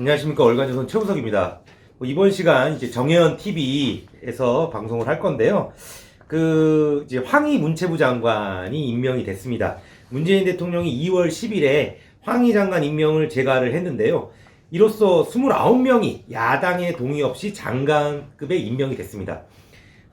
안녕하십니까 월간조선 최우석입니다. 뭐 이번 시간 이제 정혜연 TV에서 방송을 할 건데요. 그 이제 황희 문체부 장관이 임명이 됐습니다. 문재인 대통령이 2월 10일에 황희 장관 임명을 제가를 했는데요. 이로써 29명이 야당의 동의 없이 장관급에 임명이 됐습니다.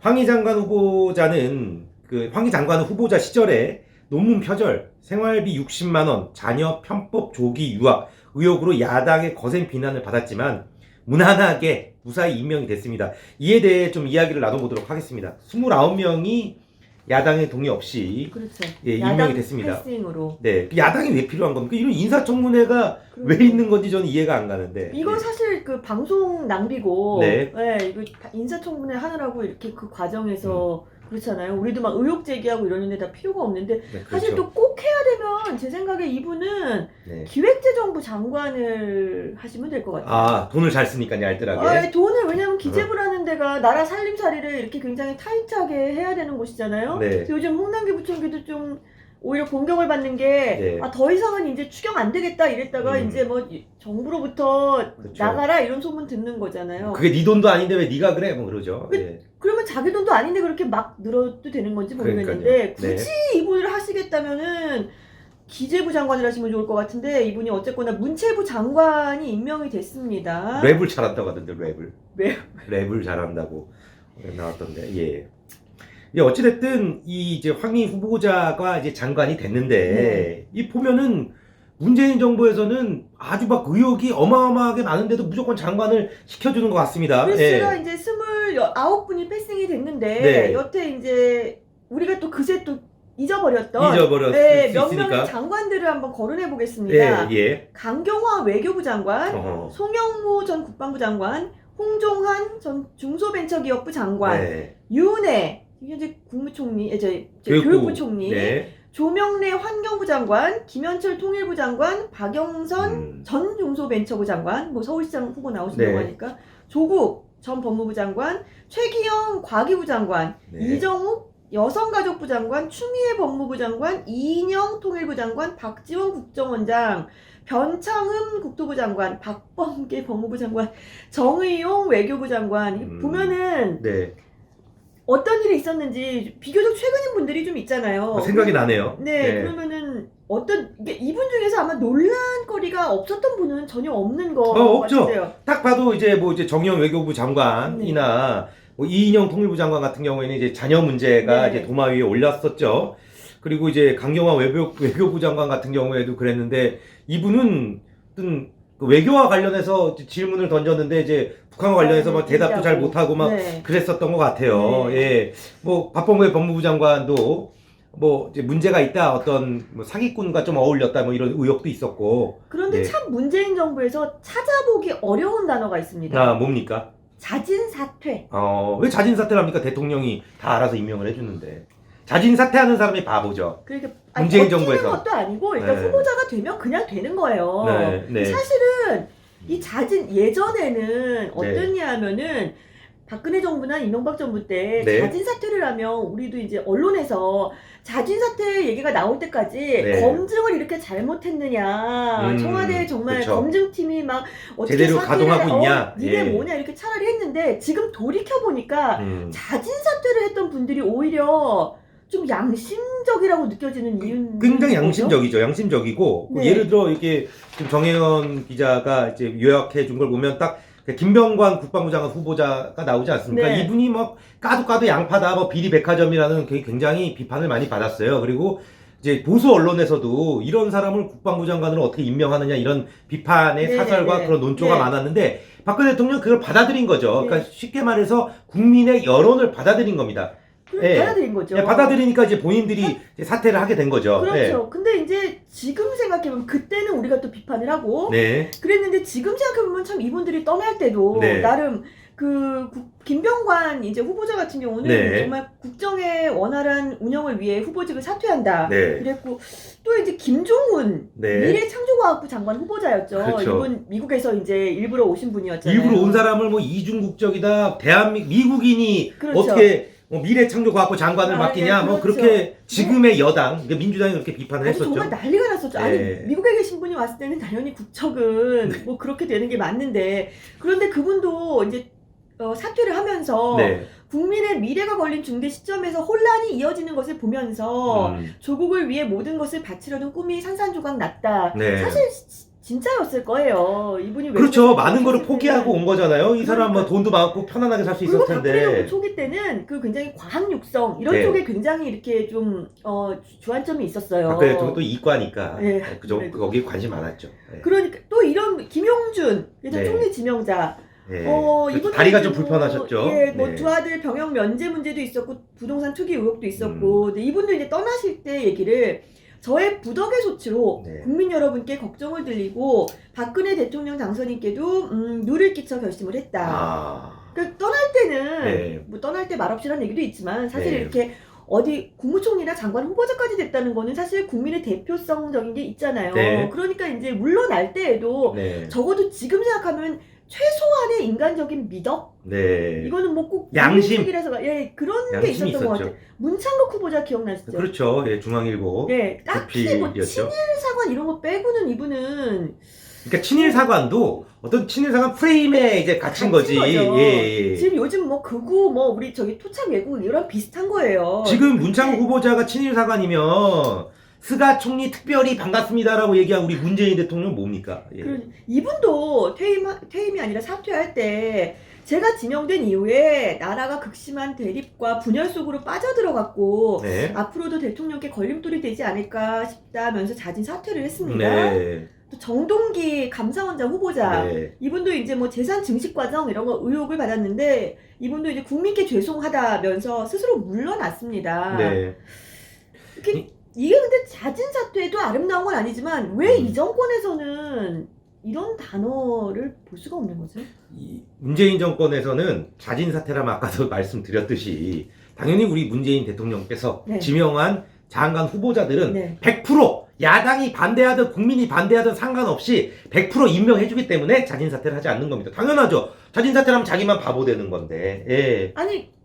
황희 장관 후보자는 그 황희 장관 후보자 시절에 논문 표절, 생활비 60만 원, 자녀 편법 조기 유학 의혹으로 야당의 거센 비난을 받았지만 무난하게 무사히 임명이 됐습니다. 이에 대해 좀 이야기를 나눠보도록 하겠습니다. 29명이 야당의 동의 없이 그렇죠. 예, 임명이 됐습니다. 패싱으로. 네, 그 야당이 왜 필요한 겁니까? 이런 인사청문회가 왜 있는 건지 저는 이해가 안 가는데. 이건 예. 사실 그 방송 낭비고, 네. 네, 이거 다 인사청문회 하느라고 이렇게 그 과정에서 음. 그렇잖아요. 우리도 막 의혹 제기하고 이러는데 다 필요가 없는데 네, 사실 그렇죠. 또꼭 해야 되면 제 생각에 이분은 네. 기획재정부 장관을 하시면 될 것 같아요. 아, 돈을 잘 쓰니까 얄뜰하게. 아, 돈을 왜냐면 기재부라는 데가 나라 살림살이를 이렇게 굉장히 타이트하게 해야 되는 곳이잖아요. 네. 요즘 홍남기 부총리도 좀 오히려 공격을 받는 게 네. 아, 더 이상은 이제 추경 안 되겠다 이랬다가 음. 이제 뭐 이- 정부로부터 그렇죠. 나가라 이런 소문 듣는 거잖아요. 그게 네 돈도 아닌데 왜 네가 그래? 뭐 그러죠. 그- 예. 그러면 자기 돈도 아닌데 그렇게 막 늘어도 되는 건지 모르겠는데 그러니까요. 네. 굳이 이분을 하시겠다면은 기재부 장관을 하시면 좋을 것 같은데 이분이 어쨌거나 문체부 장관이 임명이 됐습니다. 랩을 잘한다고 하던데 랩을. 랩? 랩을 잘한다고 나왔던데. 예. 예, 어찌됐든 이 이제 황희 후보자가 이제 장관이 됐는데 네. 이 보면은 문재인 정부에서는 아주 막 의혹이 어마어마하게 많은데도 무조건 장관을 시켜주는 것 같습니다. 뉴스가 예. 이제 스물아홉 분이 패싱이 됐는데 네. 여태 이제 우리가 또 그새 또 잊어버렸던 잊어버렸을 네, 수몇 있으니까. 명의 장관들을 한번 거론해 보겠습니다. 예, 예. 강경화 외교부 장관, 어허. 송영무 전 국방부 장관, 홍종한 전 중소벤처기업부 장관, 네. 유은혜 현재 국무총리, 에, 저, 저 교육부. 교육부 총리, 네. 조명래 환경부 장관, 김현철 통일부 장관, 박영선 음. 전 중소벤처부 장관, 뭐 서울시장 후보 나오신다고 네. 하니까 조국 전 법무부 장관, 최기영 과기부 장관, 네. 이정욱 여성가족부 장관, 추미애 법무부 장관, 이인영 통일부 장관, 박지원 국정원장, 변창흠 국토부 장관, 박범계 법무부 장관, 정의용 외교부 장관. 이 음. 보면은 네. 어떤 일이 있었는지 비교적 최근인 분들이 좀 있잖아요. 어, 생각이 나네요. 네, 그러면은 어떤 이게 이분 중에서 아마 논란거리가 없었던 분은 전혀 없는 거 어, 없죠. 같아요. 딱 봐도 이제 뭐 이제 정의원 외교부 장관이나 뭐 이인영 통일부 장관 같은 경우에는 이제 자녀 문제가 네. 이제 도마 위에 올랐었죠. 그리고 이제 강경화 외교, 외교부 장관 같은 경우에도 그랬는데 이분은 어떤 그 외교와 관련해서 질문을 던졌는데 이제 북한과 관련해서 막 대답도 잘 못하고 막 네. 그랬었던 것 같아요. 네. 예. 뭐 박범계 법무부 장관도 뭐 이제 문제가 있다 어떤 뭐 사기꾼과 좀 어울렸다 뭐 이런 의혹도 있었고 그런데 네. 참 문재인 정부에서 찾아보기 어려운 단어가 있습니다. 아 뭡니까? 자진 사퇴. 어, 왜 자진 사퇴를 합니까? 대통령이 다 알아서 임명을 해주는데. 자진 사퇴하는 사람이 바보죠. 그러니까 아니, 문재인 버티는 정부에서. 것도 아니고 일단 네. 후보자가 되면 그냥 되는 거예요. 네, 네. 사실은 이 자진 예전에는 어땠냐 하면은 박근혜 정부나 이명박 정부 때 네. 자진 사퇴를 하면 우리도 이제 언론에서 자진 사퇴 얘기가 나올 때까지 네. 검증을 이렇게 잘못했느냐 음, 청와대 정말 그쵸. 검증팀이 막 어떻게 제대로 사퇴를 가동하고 해? 있냐? 어, 니네 예. 뭐냐 이렇게 차라리 했는데 지금 돌이켜 보니까 음. 자진 사퇴를 했던 분들이 오히려 좀 양심적이라고 느껴지는 이유는 굉장히 뭐죠? 양심적이죠. 양심적이고. 그 네. 예를 들어, 이게 지금 정혜연 기자가 이제 요약해 준 걸 보면 딱그 김병관 국방부 장관 후보자가 나오지 않습니까? 네. 이분이 뭐 까도 까도 양파다, 뭐 비리 백화점이라는 게 굉장히 비판을 많이 받았어요. 그리고 이제 보수 언론에서도 이런 사람을 국방부 장관으로 어떻게 임명하느냐 이런 비판의 네, 사설과 네, 네. 그런 논조가 네. 많았는데 박근혜 대통령 은 그걸 받아들인 거죠. 네. 그러니까 쉽게 말해서 국민의 여론을 받아들인 겁니다. 예. 받아들인 거죠. 예, 받아들이니까 이제 본인들이 이제 사퇴를 하게 된 거죠. 그렇죠. 근데 이제 지금 생각해보면 그때는 우리가 또 비판을 하고 네. 그랬는데 지금 생각해보면 참 이분들이 떠날 때도 네. 나름 그 국- 김병관 이제 후보자 같은 경우는 네. 정말 국정의 원활한 운영을 위해 후보직을 사퇴한다. 네. 그랬고 또 이제 김종훈 네. 미래 창조과학부 장관 후보자였죠. 그렇죠. 이분 미국에서 이제 일부러 오신 분이었잖아요. 일부러 온 사람을 뭐 이중 국적이다, 대한민국 미국인이 그렇죠. 어떻게 뭐 미래창조과학부 장관을 아, 맡기냐 예, 뭐 그렇죠. 그렇게 지금의 여당 그러니까 민주당이 그렇게 비판을 아니, 했었죠. 정말 난리가 났었죠. 아니 예. 미국에 계신 분이 왔을 때는 당연히 국척은 네. 뭐 그렇게 되는 게 맞는데 그런데 그분도 이제 어, 사퇴를 하면서 네. 국민의 미래가 걸린 중대 시점에서 혼란이 이어지는 것을 보면서 음, 조국을 위해 모든 것을 바치려는 꿈이 산산조각 났다. 네. 사실 지- 진짜였을 거예요. 이분이 그렇죠. 외국에서 많은 거를 포기하고. 온 거잖아요. 이 사람 뭐. 돈도 많고 편안하게 살 수 그리고 있었을 박근혜 텐데. 정부 초기 때는 그 굉장히 과학 육성 이런 네. 쪽에 굉장히 이렇게 좀 어, 주안점이 있었어요. 박근혜 대통령 또 이과니까 예, 그죠. 그래도. 거기에 관심 많았죠. 예. 그러니까 또 이런 김용준 예전 네. 총리 지명자 예. 어, 그 이분도 다리가 좀 뭐, 불편하셨죠. 예, 뭐 네. 두 아들 병역 면제 문제도 있었고 부동산 투기 의혹도 음. 있었고 근데 이분도 이제 떠나실 때 얘기를 저의 부덕의 소치로 네. 국민 여러분께 걱정을 드리고 박근혜 대통령 당선인께도 음, 누를 끼쳐 결심을 했다. 아. 그 떠날 때는 네. 뭐 떠날 때 말없이라는 얘기도 있지만 사실 네. 이렇게 어디 국무총리나 장관 후보자까지 됐다는 거는 사실 국민의 대표성적인 게 있잖아요. 네. 그러니까 이제 물러날 때에도 네. 적어도 지금 생각하면 최소한의 인간적인 미덕 네. 이거는 뭐꼭 양심. 이라서 예 그런 게 양심이 있었던 것 있었죠. 같아요. 문창국 후보자 기억나시죠? 그렇죠. 예, 중앙일보 예, 딱히 뭐 대필이었죠. 친일사관 이런 거 빼고는 이분은 그러니까 친일 사관도 어떤 친일 사관 프레임에 이제 갇힌 갇힌 거지. 거죠. 예, 예. 지금 요즘 뭐 극우 뭐 우리 저기 토착 외국 이런 비슷한 거예요. 지금 근데 문창국 후보자가 친일 사관이면 스가 총리 특별히 반갑습니다라고 얘기한 우리 문재인 대통령 뭡니까? 예. 그 이분도 퇴임 퇴임이 아니라 사퇴할 때 제가 지명된 이후에 나라가 극심한 대립과 분열 속으로 빠져들어갔고 네. 앞으로도 대통령께 걸림돌이 되지 않을까 싶다면서 자진 사퇴를 했습니다. 네. 또 정동기 감사원장 후보자 네. 이분도 이제 뭐 재산 증식 과정 이런 거 의혹을 받았는데 이분도 이제 국민께 죄송하다면서 스스로 물러났습니다. 네. 이게, 이게 근데 자진 사퇴도 아름다운 건 아니지만 왜 음. 이 정권에서는 이런 단어를 볼 수가 없는 거죠? 이 문재인 정권에서는 자진 사퇴라면 아까도 말씀드렸듯이 당연히 우리 문재인 대통령께서 네. 지명한 장관 후보자들은 네. 100% 야당이 반대하든 국민이 반대하든 상관없이 100% 임명해주기 때문에 자진 사퇴를 하지 않는 겁니다. 당연하죠. 자진 사퇴하면 자기만 바보 되는 건데. 예. 아니 아,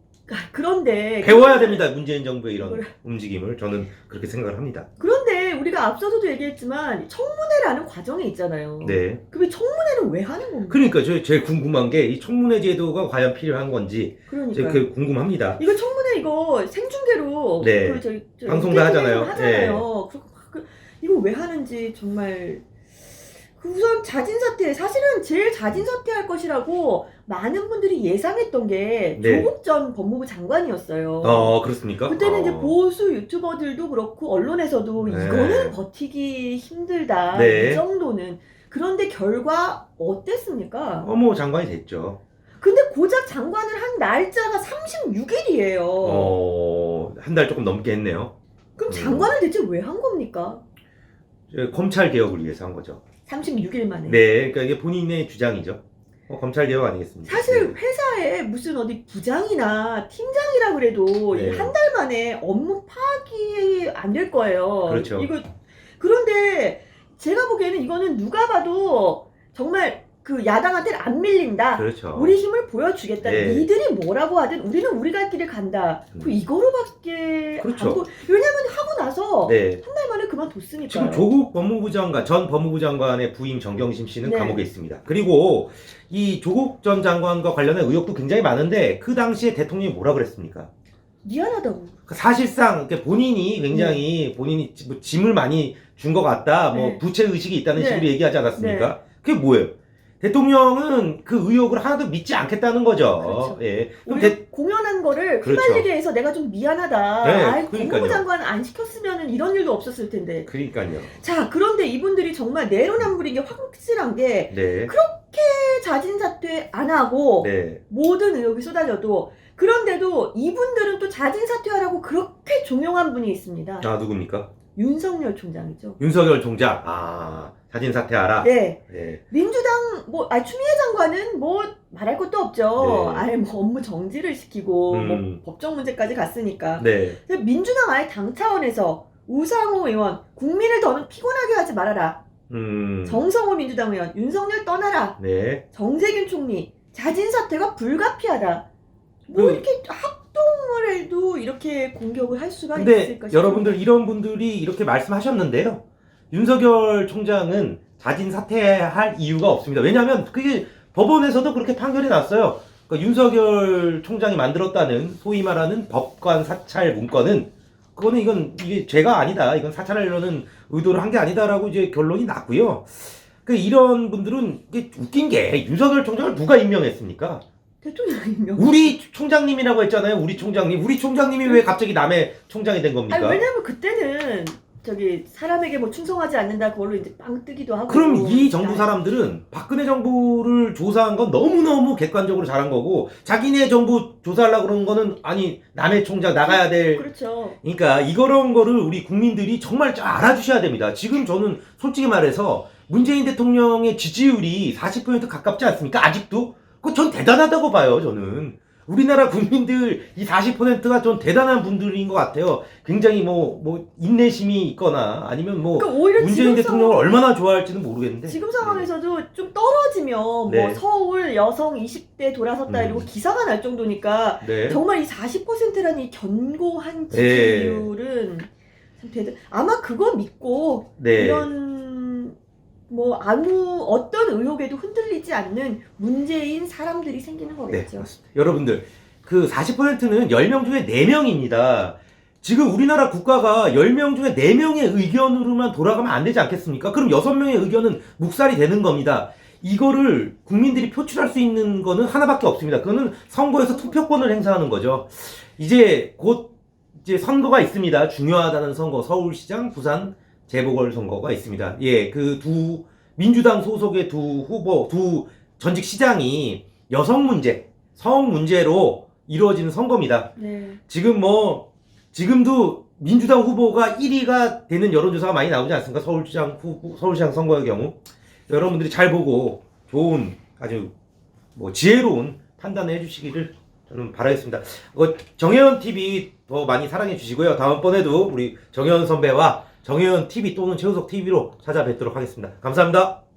그런데 배워야 됩니다. 문재인 정부의 이런 그걸- 움직임을 저는 그렇게 생각을 합니다. 그런데 우리가 앞서서도 얘기했지만 청문회라는 과정이 있잖아요. 네. 그럼 청문회는 왜 하는 겁니까? 그러니까 저 제일 궁금한 게 이 청문회 제도가 과연 필요한 건지 그 러니까 제가 그 궁금합니다. 이거 청문회 이거 생중계로 네. 그 저희 저희 방송도 하잖아요. 네. 하잖아요. 그, 그, 이거 왜 하는지 정말 그 우선 자진 사퇴 사실은 제일 자진 사퇴할 것이라고 많은 분들이 예상했던 게 네. 조국 전 법무부 장관이었어요. 어 그렇습니까? 그때는 이제 어. 보수 유튜버들도 그렇고 언론에서도 네. 이거는 버티기 힘들다 네. 이 정도는 그런데 결과 어땠습니까? 어머 장관이 됐죠. 근데 고작 장관을 한 날짜가 36일이에요. 어, 한 달 조금 넘게 했네요. 그럼 음. 장관을 대체 왜 한 겁니까? 저 검찰 개혁을 위해서 한 거죠. 36일 만에. 네, 그러니까 이게 본인의 주장이죠. 어, 검찰 개혁 아니겠습니까? 사실 네. 회사에 무슨 어디 부장이나 팀장이라 그래도 네. 한 달 만에 업무 파악이 안 될 거예요. 그렇죠. 이거 그런데 제가 보기에는 이거는 누가 봐도 정말 그 야당한테 안 밀린다. 그렇죠. 우리 힘을 보여주겠다. 네. 니들이 뭐라고 하든 우리는 우리 갈 길을 간다. 그 음. 이거로밖에 그렇죠. 안 보- 왜냐면 하고 나서 네. 한 달 만에 그만뒀으니까. 지금 조국 법무부 장관, 전 법무부 장관의 부인 정경심 씨는 네. 감옥에 있습니다. 그리고 이 조국 전 장관과 관련된 의혹도 굉장히 많은데 그 당시에 대통령이 뭐라 그랬습니까? 미안하다고. 그 사실상 본인이 굉장히 본인이 지- 뭐 짐을 많이 준 것 같다, 뭐 네. 부채 의식이 있다는 네. 식으로 얘기하지 않았습니까? 그게 뭐예요? 대통령은 그 의혹을 하나도 믿지 않겠다는 거죠. 그렇죠. 예. 그럼 대- 공연한 거를 그렇죠. 휘말리게 해서 내가 좀 미안하다. 네, 아이, 그러니까요. 법무부 장관 안 시켰으면 이런 일도 없었을 텐데. 그러니까요. 자, 그런데 이분들이 정말 내로남불인 게 확실한 게 네. 자진 사퇴 안 하고 네. 모든 의혹이 쏟아져도 그런데도 이분들은 또 자진 사퇴하라고 그렇게 종용한 분이 있습니다. 아 누굽니까? 윤석열 총장이죠. 윤석열 총장. 아 자진 사퇴하라. 네. 네. 민주당 뭐 아, 추미애 장관은 뭐 말할 것도 없죠. 네. 아예 뭐 업무 정지를 시키고 음. 뭐 법정 문제까지 갔으니까. 네. 민주당 아예 당 차원에서 우상호 의원 국민을 더는 피곤하게 하지 말아라. 음. 정성호 민주당 의원 윤석열 떠나라. 네. 정세균 총리 자진 사퇴가 불가피하다. 뭐 그- 이렇게 합동 최동을에도 이렇게 공격을 할 수가 근데 있을까 싶어요. 여러분들 이런 분들이 이렇게 말씀하셨는데요. 윤석열 총장은 자진 사퇴할 이유가 없습니다. 왜냐하면 그게 법원에서도 그렇게 판결이 났어요. 그러니까 윤석열 총장이 만들었다는 소위 말하는 법관 사찰 문건은 그거는 이건 이게 죄가 아니다. 이건 사찰하려는 의도를 한 게 아니다라고 이제 결론이 났고요. 그 이런 분들은 이게 웃긴 게 윤석열 총장을 누가 임명했습니까? 대통령이면 우리 총장님이라고 했잖아요. 우리 총장님. 우리 총장님이 왜 갑자기 남의 총장이 된 겁니까? 아니 왜냐면 그때는 저기 사람에게 뭐 충성하지 않는다 그걸로 이제 빵 뜨기도 하고 그럼 이 정부 나- 사람들은 박근혜 정부를 조사한 건 너무너무 객관적으로 잘한 거고 자기네 정부 조사하려고 그러는 거는 아니 남의 총장 나가야 될 그렇죠 그러니까 이런 거를 우리 국민들이 정말 잘 알아주셔야 됩니다. 지금 저는 솔직히 말해서 문재인 대통령의 지지율이 40% 가깝지 않습니까? 아직도? 그거 전 대단하다고 봐요, 저는. 우리나라 국민들 이 40%가 전 대단한 분들인 것 같아요. 굉장히 뭐, 뭐, 인내심이 있거나 아니면 뭐, 그러니까 오히려 문재인 지금 대통령을 상황, 얼마나 좋아할지는 모르겠는데. 지금 상황에서도 좀 떨어지면 네. 뭐 서울 여성 20대 돌아섰다 음. 이러고 기사가 날 정도니까 네. 정말 이 40%라는 이 견고한 네. 지지율은 참 대단. 아마 그거 믿고 네. 이런 뭐 아무 어떤 의혹에도 흔들리지 않는 문재인 사람들이 생기는 네, 거겠죠. 맞습니다. 여러분들, 그 40%는 10명 중에 4명입니다. 지금 우리나라 국가가 10명 중에 4명의 의견으로만 돌아가면 안 되지 않겠습니까? 그럼 6명의 의견은 묵살이 되는 겁니다. 이거를 국민들이 표출할 수 있는 거는 하나밖에 없습니다. 그거는 선거에서 투표권을 행사하는 거죠. 이제 곧 이제 선거가 있습니다. 중요하다는 선거, 서울시장, 부산 재보궐선거가 있습니다. 예, 그 두 민주당 소속의 두 후보, 두 전직 시장이 여성 문제, 성 문제로 이루어지는 선거입니다. 네. 지금 뭐 지금도 민주당 후보가 1위가 되는 여론조사가 많이 나오지 않습니까? 서울시장 후보, 서울시장 선거의 경우 여러분들이 잘 보고 좋은 아주 뭐 지혜로운 판단을 해주시기를 저는 바라겠습니다. 어, 정혜원 TV 더 많이 사랑해 주시고요. 다음번에도 우리 정혜원 선배와 정혜원 TV 또는 최우석 TV로 찾아뵙도록 하겠습니다. 감사합니다.